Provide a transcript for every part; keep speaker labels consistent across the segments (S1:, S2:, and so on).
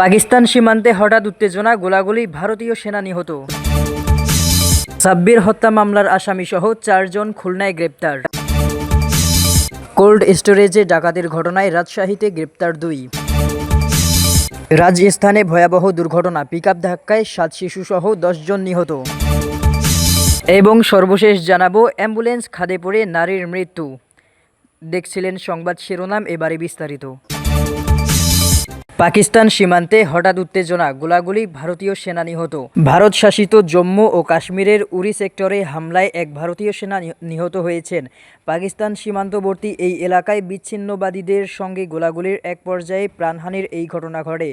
S1: পাকিস্তান সীমান্তে হঠাৎ উত্তেজনা, গোলাগুলি ভারতীয় সেনা নিহত। সাব্বির হত্যা মামলার আসামি সহ চারজন খুলনায় গ্রেপ্তার। কোল্ড স্টোরেজে ডাকাতির ঘটনায় রাজশাহীতে গ্রেপ্তার দুই। রাজস্থানে ভয়াবহ দুর্ঘটনা, পিকআপ ধাক্কায় সাত শিশুসহ দশজন নিহত। এবং সর্বশেষ জানাব, অ্যাম্বুলেন্স খাদে পড়ে নারীর মৃত্যু। দেখছিলেন সংবাদ শিরোনাম, এবারে বিস্তারিত। পাকিস্তান সীমান্তে হঠাৎ উত্তেজনা, গোলাগুলি ভারতীয় সেনা নিহত। ভারত শাসিত জম্মু ও কাশ্মীরের উরি সেক্টরে হামলায় এক ভারতীয় সেনা নিহত হয়েছেন। পাকিস্তান সীমান্তবর্তী এই এলাকায় বিচ্ছিন্নবাদীদের সঙ্গে গোলাগুলির এক পর্যায়ে প্রাণহানির এই ঘটনা ঘটে।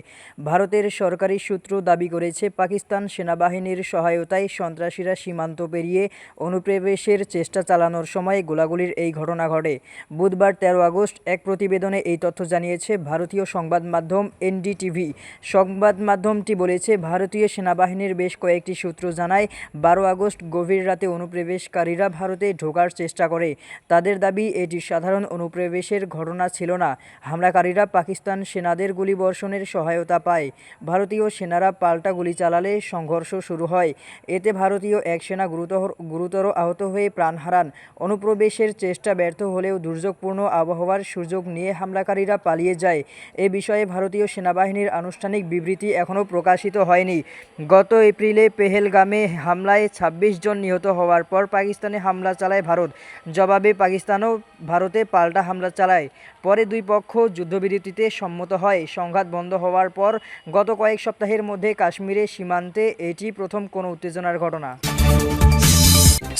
S1: ভারতের সরকারি সূত্র দাবি করেছে, পাকিস্তান সেনাবাহিনীর সহায়তায় সন্ত্রাসীরা সীমান্ত পেরিয়ে অনুপ্রবেশের চেষ্টা চালানোর সময় গোলাগুলির এই ঘটনা ঘটে। বুধবার তেরো আগস্ট এক প্রতিবেদনে এই তথ্য জানিয়েছে, ভারতীয় সংবাদ মাধ্যম এনডিটিভি। সংবাদ মাধ্যমটি বলেছে, ভারতীয় সেনাবাহিনীর বেশ কয়েকটি সূত্র জানায়, বারো আগস্ট গভীর রাতে অনুপ্রবেশকারীরা ভারতে ঢোকার চেষ্টা করে। তাদের দাবি, এটি সাধারণ অনুপ্রবেশের ঘটনা ছিল না। হামলাকারীরা পাকিস্তান সেনাদের গুলিবর্ষণের সহায়তা পায়। ভারতীয় সেনারা পাল্টা গুলি চালালে সংঘর্ষ শুরু হয়। এতে ভারতীয় এক সেনা গুরুতর গুরুতর আহত হয়ে প্রাণ হারান। অনুপ্রবেশের চেষ্টা ব্যর্থ হলেও দুর্যোগপূর্ণ আবহাওয়ার সুযোগ নিয়ে হামলাকারীরা পালিয়ে যায়। এ বিষয়ে ভারতীয় সেনাবাহিনীর আনুষ্ঠানিক বিবৃতি এখনও প্রকাশিত হয়নি। গত এপ্রিলে পেহেলগামে হামলায় ২৬ জন নিহত হওয়ার পর পাকিস্তানে হামলা চালায় ভারত। জবাবে পাকিস্তানও ভারতে পাল্টা হামলা চালায়। পরে দুই পক্ষ যুদ্ধবিরতিতে সম্মত হয়। সংঘাত বন্ধ হওয়ার পর গত কয়েক সপ্তাহের মধ্যে কাশ্মীরের সীমান্তে এটি প্রথম কোনো উত্তেজনার ঘটনা।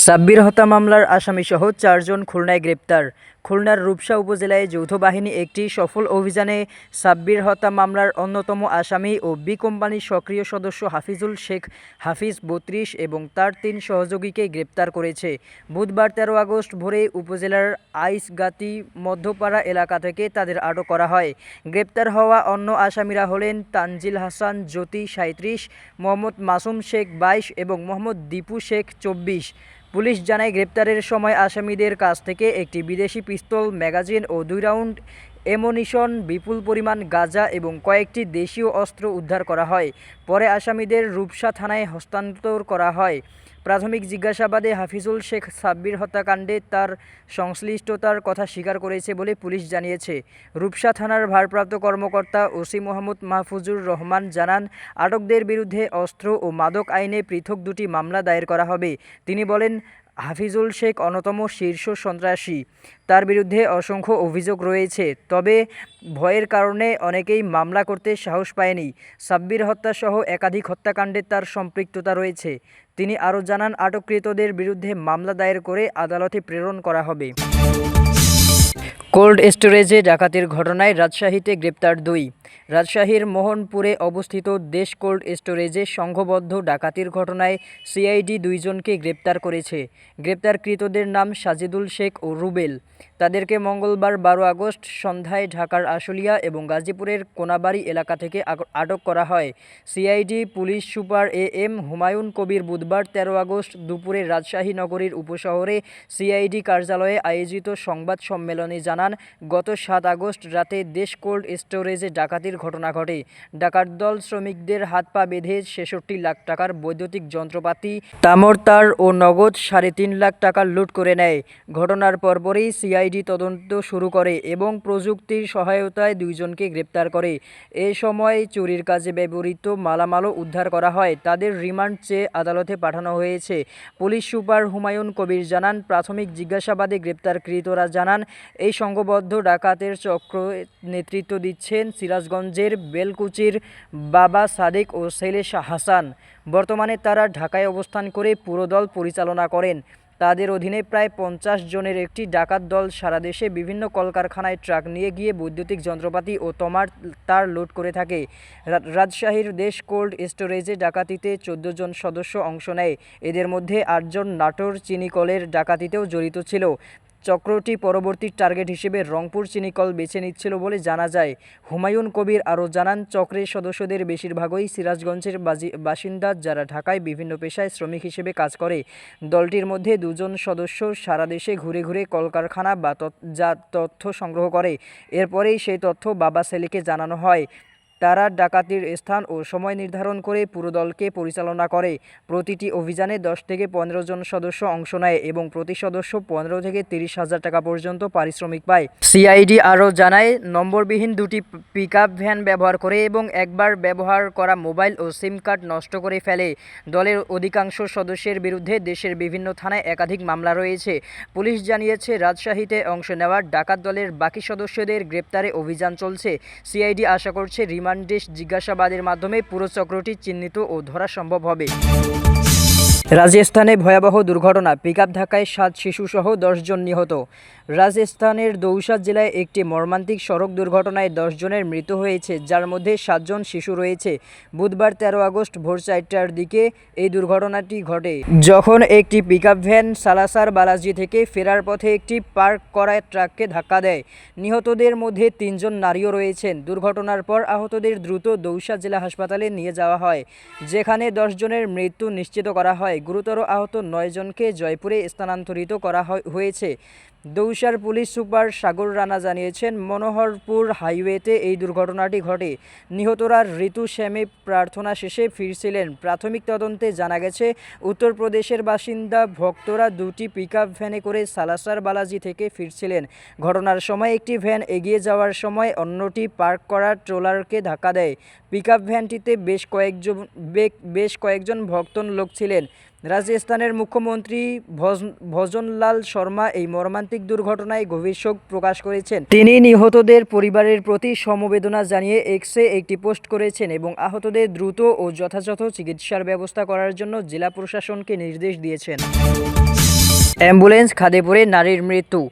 S1: সাব্বির হত্যা মামলার আসামিসহ চারজন খুলনায় গ্রেপ্তার। খুলনার রূপসা উপজেলায় যৌথ বাহিনী একটি সফল অভিযানে সাব্বির হত্যা মামলার অন্যতম আসামি ও বি কোম্পানির সক্রিয় সদস্য হাফিজুল শেখ হাফিজ বত্রিশ এবং তার তিন সহযোগীকে গ্রেপ্তার করেছে। বুধবার তেরো আগস্ট ভোরে উপজেলার আইসগাতি মধ্যপাড়া এলাকা থেকে তাদের আটক করা হয়। গ্রেপ্তার হওয়া অন্য আসামিরা হলেন তানজিল হাসান, জ্যোতি সাঁত্রিশ মোহাম্মদ মাসুম শেখ বাইশ এবং মোহাম্মদ দীপু শেখ চব্বিশ। পুলিশ জানায়, গ্রেপ্তারের সময় আসামিদের কাছ থেকে একটি বিদেশি পিস্তল, ম্যাগাজিন ও দুই রাউন্ড এমোনিশন বিপুল পরিমাণ গাঁজা এবং কয়েকটি দেশীয় অস্ত্র উদ্ধার করা হয়। পরে আসামিদের রূপসা থানায় হস্তান্তর করা হয়। প্রাথমিক জিজ্ঞাসাবাদে হাফিজুল শেখ সাব্বির হত্যাকাণ্ডে তার সংশ্লিষ্টতার কথা স্বীকার করেছে বলে পুলিশ জানিয়েছে। রূপসা থানার ভারপ্রাপ্ত কর্মকর্তা ওসি মোহাম্মদ মাহফুজুর রহমান জানান, আটকদের বিরুদ্ধে অস্ত্র ও মাদক আইনে পৃথক দুটি মামলা দায়ের করা হবে। তিনি বলেন হাফিজুল শেখ অন্যতম শীর্ষ সন্ত্রাসী। তার বিরুদ্ধে অসংখ্য অভিযোগ রয়েছে, তবে ভয়ের কারণে অনেকেই মামলা করতে সাহস পায়নি। সাব্বির হত্যাসহ একাধিক হত্যাকাণ্ডে তার সম্পৃক্ততা রয়েছে। তিনি আরও জানান, আটককৃতদের বিরুদ্ধে মামলা দায়ের করে আদালতে প্রেরণ করা হবে। কোল্ড স্টোরেজে ডাকাতির ঘটনায় রাজশাহীতে গ্রেপ্তার দুই। রাজশাহীর মোহনপুরে অবস্থিত দেশ কোল্ড স্টোরেজে সংঘবদ্ধ ডাকাতির ঘটনায় সিআইডি দুইজনকে গ্রেপ্তার করেছে। গ্রেপ্তারকৃতদের নাম সাজিদুল শেখ ও রুবেল। তাদেরকে মঙ্গলবার বারো আগস্ট সন্ধ্যায় ঢাকার আশুলিয়া এবং গাজীপুরের কোনাবাড়ি এলাকা থেকে আটক করা হয়। CID, police super A M Humayun Kabir বুধবার তেরো আগস্ট দুপুরে রাজশাহী নগরীর উপশহরে সিআইডি কার্যালয়ে আয়োজিত সংবাদ সম্মেলনে জানান, গত সাত আগস্ট রাতে দেশ কোল্ড স্টোরেজে ডাকাতির ঘটনা ঘটে। ডাকাত দল শ্রমিকদের হাত পা বেঁধে ছেষট্টি লাখ টাকার বৈদ্যুতিক যন্ত্রপাতি, তামর তার ও নগদ সাড়ে তিন লাখ টাকা লুট করে নেয়। ঘটনার পরপরই সিআইডি তদন্ত শুরু করে এবং প্রযুক্তির সহায়তায় দুইজনকে গ্রেপ্তার করে। এ সময় চুরির কাজে ব্যবহৃত মালামালও উদ্ধার করা হয়। তাদের রিমান্ড চেয়ে আদালতে পাঠানো হয়েছে। পুলিশ সুপার হুমায়ুন কবির জানান, প্রাথমিক জিজ্ঞাসাবাদে গ্রেপ্তারকৃতরা জানান, এই সংঘবদ্ধ ডাকাতের চক্র নেতৃত্ব দিচ্ছেন সিরাজগঞ্জের বেলকুচির বাবা সাদেক ও ছেলে হাসান। বর্তমানে তারা ঢাকায় অবস্থান করে পুরো দল পরিচালনা করেন। তাদের অধীনে প্রায় পঞ্চাশ জনের একটি ডাকাত দল সারা দেশে বিভিন্ন কলকারখানায় ট্রাক নিয়ে গিয়ে বৈদ্যুতিক যন্ত্রপাতি ও তমার তার লোড করে থাকে। রাজশাহীর দেশ কোল্ড স্টোরেজে ডাকাতিতে চোদ্দ জন সদস্য অংশ নেয়। এদের মধ্যে আটজন নাটোর চিনিকলের ডাকাতিতেও জড়িত ছিল। চক্রটি পরবর্তী টার্গেট হিসেবে রংপুর চিনিকল বেছে নিচ্ছিল বলে জানা যায়। হুমায়ুন কবির আরও জানান, চক্রের সদস্যদের বেশিরভাগই সিরাজগঞ্জের বাসিন্দা যারা ঢাকায় বিভিন্ন পেশায় শ্রমিক হিসেবে কাজ করে। দলটির মধ্যে দুজন সদস্য সারা দেশে ঘুরে ঘুরে কলকারখানা বা যা তথ্য সংগ্রহ করে। এরপরেই সেই তথ্য বাবা সেলিকে জানানো হয়। তারা ডাকাতির স্থান ও সময় নির্ধারণ করে পুরো দলকে পরিচালনা করে। প্রতিটি অভিযানে দশ থেকে পনেরো জন সদস্য অংশ নেয় এবং প্রতি সদস্য পনেরো থেকে তিরিশ হাজার টাকা পর্যন্ত পারিশ্রমিক পায়। সিআইডি আরও জানায়, নম্বরবিহীন দুটি পিক ভ্যান ব্যবহার করে এবং একবার ব্যবহার করা মোবাইল ও সিম কার্ড নষ্ট করে ফেলে। দলের অধিকাংশ সদস্যের বিরুদ্ধে দেশের বিভিন্ন থানায় একাধিক মামলা রয়েছে। পুলিশ জানিয়েছে, রাজশাহীতে অংশ নেওয়া ডাকাত দলের বাকি সদস্যদের গ্রেপ্তারে অভিযান চলছে। সিআইডি আশা করছে রিমান্ডে জিজ্ঞাসাবাদের মাধ্যমে পুরো চক্রটি চিহ্নিত ও ধরা সম্ভব হবে। রাজস্থানে ভয়াবহ দুর্ঘটনা, পিকআপ ধাক্কায় সাত শিশুসহ দশজন নিহত। রাজস্থানের দৌসা জেলায় একটি মর্মান্তিক সড়ক দুর্ঘটনায় দশজনের মৃত্যু হয়েছে, যার মধ্যে সাতজন শিশু রয়েছে। বুধবার তেরো আগস্ট ভোর চারটার দিকে এই দুর্ঘটনাটি ঘটে। যখন একটি পিকআপ ভ্যান সালাসার বালাজি থেকে ফেরার পথে একটি পার্ক করা ট্রাককে ধাক্কা দেয়। নিহতদের মধ্যে তিনজন নারীও রয়েছেন। দুর্ঘটনার পর আহতদের দ্রুত দৌসা জেলা হাসপাতালে নিয়ে যাওয়া হয়, যেখানে দশজনের মৃত্যু নিশ্চিত করা হয়। গুরুতর আহত নয়জনকে জয়পুরে স্থানান্তরিত করা হয়- হয়েছে। দৌসার পুলিশ সুপার সাগর রানা জানিয়েছেন, মনোহরপুর হাইওয়েতে এই দুর্ঘটনাটি ঘটে। নিহতরা ঋতু শ্যামে প্রার্থনা শেষে ফিরছিলেন। প্রাথমিক তদন্তে জানা গেছে, উত্তরপ্রদেশের বাসিন্দা ভক্তরা দুটি পিকআপ ভ্যানে করে সালাসার বালাজি থেকে ফিরছিলেন। ঘটনার সময় একটি ভ্যান এগিয়ে যাওয়ার সময় অন্যটি পার্ক করা ট্রলারকে ধাক্কা দেয়। পিকআপ ভ্যানটিতে বেশ কয়েকজন বেশ কয়েকজন ভক্তন লোক ছিলেন। রাজস্থানের মুখ্যমন্ত্রী ভজ- ভজনলাল শর্মা এই মর্মান্তিক দুর্ঘটনায় গভীর শোক প্রকাশ করেছেন। তিনি নিহতদের পরিবারের প্রতি সমবেদনা জানিয়ে এক্সে একটি পোস্ট করেছেন এবং আহতদের দ্রুত ও যথাযথ চিকিৎসার ব্যবস্থা করার জন্য জেলা প্রশাসনকে নির্দেশ দিয়েছেন। অ্যাম্বুলেন্স খাদে নারীর মৃত্যু।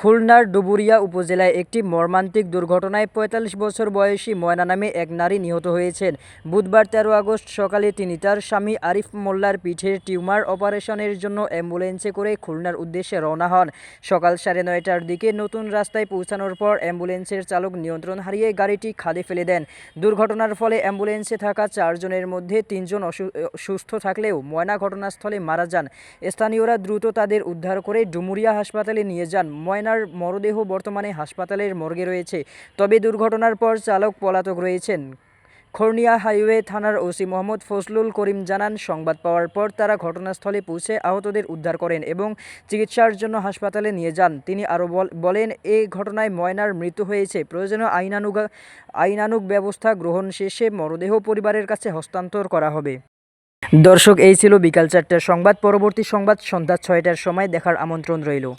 S1: খুলনার ডুবুরিয়া উপজেলায় একটি মর্মান্তিক দুর্ঘটনায় পঁয়তাল্লিশ বছর বয়সী ময়না নামে এক নারী নিহত হয়েছেন। বুধবার তেরো আগস্ট সকালে তিনি তার স্বামী আরিফ মোল্লার পিঠের টিউমার অপারেশনের জন্য অ্যাম্বুলেন্সে করে খুলনার উদ্দেশ্যে রওনা হন। সকাল সাড়ে নয়টার দিকে নতুন রাস্তায় পৌঁছানোর পর অ্যাম্বুলেন্সের চালক নিয়ন্ত্রণ হারিয়ে গাড়িটি খাদে ফেলে দেন। দুর্ঘটনার ফলে অ্যাম্বুলেন্সে থাকা চারজনের মধ্যে তিনজন সুস্থ থাকলেও ময়না ঘটনাস্থলে মারা যান। স্থানীয়রা দ্রুত তাদের উদ্ধার করে ডুমুরিয়া হাসপাতালে নিয়ে যান। ময়নার মরদেহ বর্তমানে হাসপাতালের মর্গে রয়েছে। তবে দুর্ঘটনার পর চালক পলাতক রয়েছেন। খর্নিয়া হাইওয়ে থানার ওসি মোহাম্মদ ফজলুল করিম জানান, সংবাদ পাওয়ার পর তারা ঘটনাস্থলে পৌঁছে আহতদের উদ্ধার করেন এবং চিকিৎসার জন্য হাসপাতালে নিয়ে যান। তিনি আরও বল- বলেন এই ঘটনায় ময়নার মৃত্যু হয়েছে। প্রয়োজনীয় আইনানুগ আইনানুগ ব্যবস্থা গ্রহণ শেষে মরদেহ পরিবারের কাছে হস্তান্তর করা হবে। দর্শক, এই ছিল বিকাল চারটার সংবাদ। পরবর্তী সংবাদ সন্ধ্যা ছয়টার সময় দেখার আমন্ত্রণ রইল।